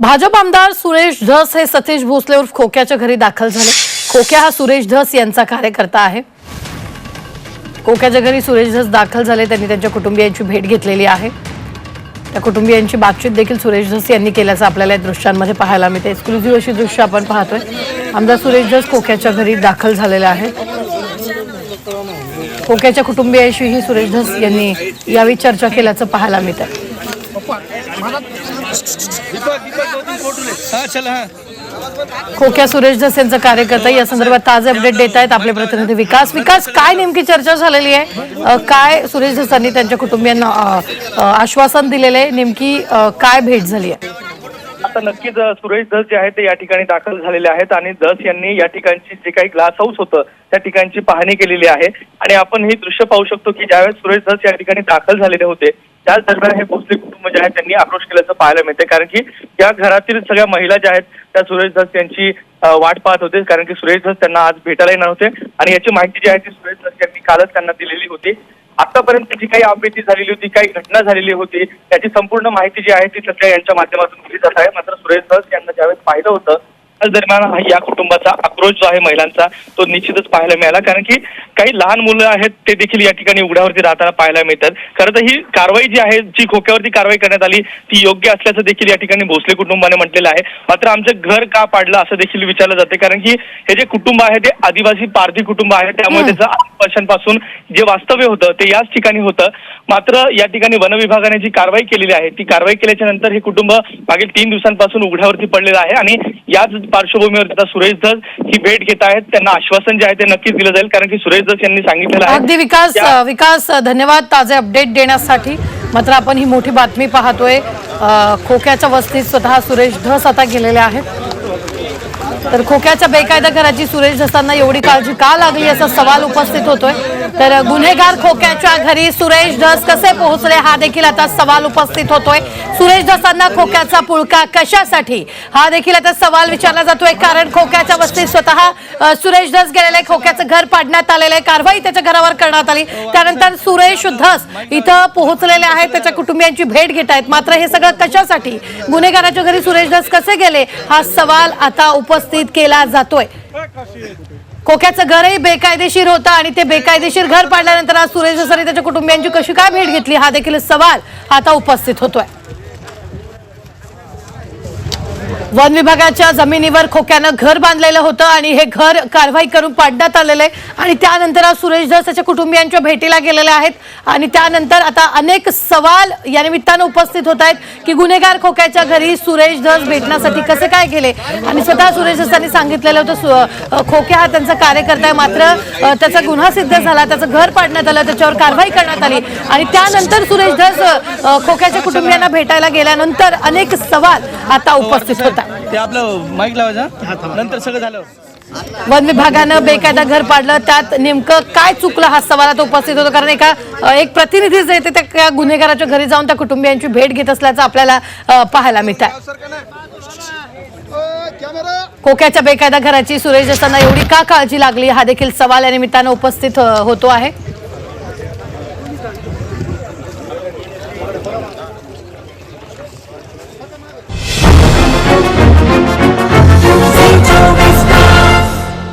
भाजप आमदार सुरेश धस हे सतीश भोसले उर्फ खोक्याच्या घरी दाखल झाले. खोक्या हा सुरेश धस यांचा कार्यकर्ता आहे. खोक्याच्या घरी सुरेश धस दाखल झाले त्यांनी त्यांच्या कुटुंबियांची भेट घेतलेली आहे. त्या कुटुंबियांची बातचीत देखील सुरेश धस यांनी केल्याचं आपल्याला या दृश्यांमध्ये पाहायला मिळते. एक्सक्लुझिव्ह अशी दृश्य आपण पाहतोय. आमदार सुरेश धस खोक्याच्या घरी दाखल झालेले आहे. खोक्याच्या कुटुंबियांशीही सुरेश धस यांनी यावेळी चर्चा केल्याचं पाहायला मिळतं हा हा. खोक्या सुरेश धस यांचा कार्यकर्ता या संदर्भात ताजे अपडेट देत आहेत आपले प्रतिनिधी विकास. विकास काय नेमकी चर्चा झालेली आहे? काय सुरेश धस त्यांच्या कुटुंबियांना आश्वासन दिलेलं आहे? नेमकी काय भेट झाली आहे? आता नक्कीच सुरेश धस जे आहेत ते या ठिकाणी दाखल झालेले आहेत आणि धस यांनी या ठिकाणची जे काही ग्लास हाऊस होतं त्या ठिकाणची पाहणी केलेली आहे. आणि आपण हे दृश्य पाहू शकतो की ज्यावेळेस सुरेश धस या ठिकाणी दाखल झालेले होते त्याच दरम्यान हे भोसले कुटुंब जे आहे त्यांनी आक्रोश केल्याचं पाहायला मिळते कारण की या घरातील सगळ्या महिला ज्या आहेत त्या सुरेश धस यांची वाट पाहत होते. कारण की सुरेश धस त्यांना आज भेटायला येणार होते आणि याची माहिती जी आहे ती सुरेश धस यांनी कालच त्यांना दिलेली होती. आतापर्यंत जी काही अपडेट झालेली होती काही घटना झालेली होती त्याची संपूर्ण माहिती जी आहे ती सध्या यांच्या माध्यमातून दिली जात आहे. मात्र सुरेश धस यांना ज्यावेळेस पाहिलं होतं दरम्यान हा या कुटुंबाचा आक्रोश जो आहे महिलांचा तो निश्चितच पाहायला मिळाला. कारण की काही लहान मुलं आहेत ते देखील या ठिकाणी उघड्यावरती राहताना पाहायला मिळतात. खरं तर ही कारवाई जी आहे जी खोक्यावरती कारवाई करण्यात आली ती योग्य असल्याचं देखील या ठिकाणी भोसले कुटुंबाने म्हटलेलं आहे. मात्र आमचं घर का पाडलं असं देखील विचारलं जाते. कारण की हे जे कुटुंब आहे ते आदिवासी पारधी कुटुंब आहे त्यामुळे. त्याचं आठ वर्षांपासून जे वास्तव्य होतं ते याच ठिकाणी होतं. मात्र या ठिकाणी वन विभागाने जी कारवाई केलेली आहे ती कारवाई केल्याच्यानंतर हे कुटुंब मागील तीन दिवसांपासून उघड्यावरती पडलेलं आहे. आणि याच पार्श्वभूमीवर आता सुरेश धस ही भेट घेत आहेत. त्यांना आश्वासन जे आहे ते नक्कीच दिलं जाईल. कारण की सुरेश धस यांनी सांगितलेलं आहे अगदी विकास विकास धन्यवाद ताजे अपडेट देण्यासाठी. मात्र आपण ही मोठी बातमी पाहतोय. खोक्याच्या वस्तीत स्वतः सुरेश धस आता गेलेले आहेत. तर खोक्याच्या बेकायदा घराची सुरेश धसांना एवढी काळजी का लागली असा सवाल उपस्थित होतोय. तर गुन्हेगार खोक्याच्या घरी सुरेश धस कसे पोहोचले हा देखील आता सवाल उपस्थित होतोय. सुरेश धसांना खोक्याचा पुळका कशासाठी? हा देखील आता सवाल विचारला जातोय कारण खोक्याच्या वस्तीत स्वतः सुरेश धस गेलेले खोक्याचं घर पाडण्यात आलेलं आहे कारवाई त्याच्या घरावर करण्यात आली. त्यानंतर सुरेश धस इथं पोहोचलेले आहेत त्याच्या कुटुंबियांची भेट घेत आहेत. मात्र हे सगळं कशासाठी? गुन्हेगाराच्या घरी सुरेश धस कसे गेले? हा सवाल आता उपस्थित केला जातोय. खोक्याचं घरही बेकायदेशीर होतं आणि ते बेकायदेशीर घर पाडल्यानंतर आज सुरेश धसांनी त्याच्या कुटुंबियांची कशी काय भेट घेतली? हा देखील सवाल आता उपस्थित होतोय. वन विभागाच्या जमिनीवर खोक्यानं घर बांधलेलं होतं आणि हे घर कारवाई करून पाडण्यात आलेलं आहे. आणि त्यानंतर आज सुरेश धस त्याच्या कुटुंबियांच्या भेटीला गेलेले आहेत. आणि त्यानंतर आता अनेक सवाल या निमित्तानं उपस्थित होत आहेत की गुन्हेगार खोक्याच्या घरी सुरेश धस भेटण्यासाठी कसे काय गेले? आणि स्वतः सुरेश धसांनी सांगितलेलं होतं सु- खोक्या हा त्यांचा कार्यकर्ता आहे. मात्र त्याचा गुन्हा सिद्ध झाला त्याचं घर पाडण्यात आलं त्याच्यावर कारवाई करण्यात आली. आणि त्यानंतर सुरेश धस खोक्याच्या कुटुंबियांना भेटायला गेल्यानंतर अनेक सवाल आता उपस्थित होतात ते आपलं माईक लावायचा नंतर सगळं झालं. वन विभागानं बेकायदा घर पाडलं. त्यात नेमकं काय चुकलं? हा सवाल आता उपस्थित होतो. कारण एका एक प्रतिनिधी जे येते त्या गुन्हेगाराच्या घरी जाऊन त्या कुटुंबियांची भेट घेत असल्याचं आपल्याला पाहायला मिळत आहे खोक्याच्या बेकायदा घराची सुरेश असताना एवढी का काळजी लागली? हा देखील सवाल या निमित्तानं उपस्थित होतो आहे.